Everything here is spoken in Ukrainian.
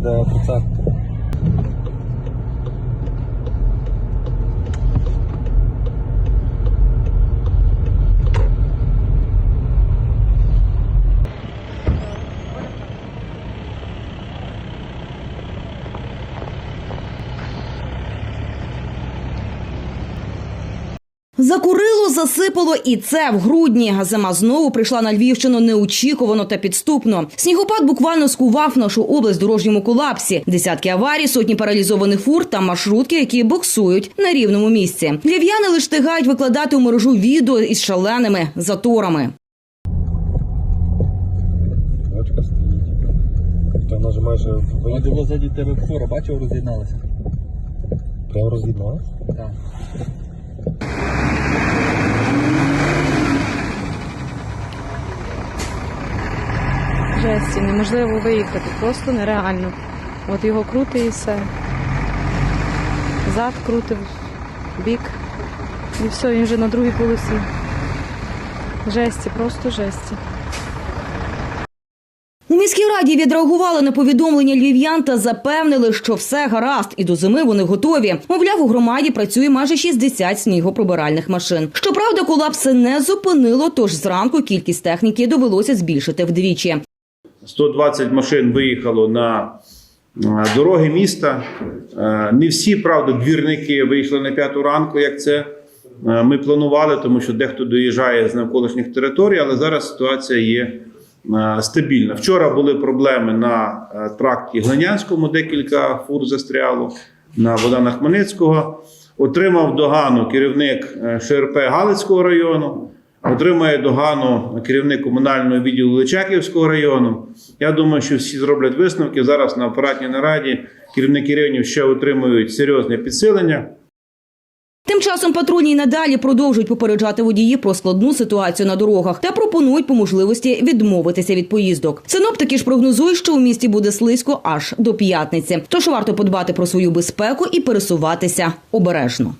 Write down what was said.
буде отрицательно. Закурило, засипало і це в грудні. Зима знову прийшла на Львівщину неочікувано та підступно. Снігопад буквально скував нашу область в дорожньому колапсі. Десятки аварій, сотні паралізованих фур та маршрутки, які боксують на рівному місці. Львів'яни лише встигають викладати у мережу відео із шаленими заторами. Вона ж майже виїхала. ззаді тебе фура, бачив, роз'єдналася? Прямо роз'єдналась. Так. Жесті, неможливо виїхати, просто нереально. От його крути і все. Зад крутив, бік. І все, він вже на другій полосі. Жесті, просто жесті. У міській раді відреагували на повідомлення львів'ян та запевнили, що все гаразд, і до зими вони готові. Мовляв, у громаді працює майже 60 снігоприбиральних машин. Щоправда, колапси не зупинило, тож зранку кількість техніки довелося збільшити вдвічі. 120 машин виїхало на е, дороги міста. Е, Не всі, правда, двірники вийшли на п'яту ранку, як це е, ми планували, тому що дехто доїжджає з навколишніх територій, але зараз ситуація є стабільна. Вчора були проблеми на тракті Глинянському, декілька фур застряло, на Богдана Хмельницького. Отримав догану керівник ШРП Галицького району. Отримає догану керівник комунального відділу Личаківського району. Я думаю, що всі зроблять висновки. Зараз на апаратній нараді керівники районів ще отримують серйозне підсилення. Тим часом патрульні надалі продовжують попереджати водіїв про складну ситуацію на дорогах та пропонують по можливості відмовитися від поїздок. Синоптики ж прогнозують, що у місті буде слизько аж до п'ятниці. Тож варто подбати про свою безпеку і пересуватися обережно.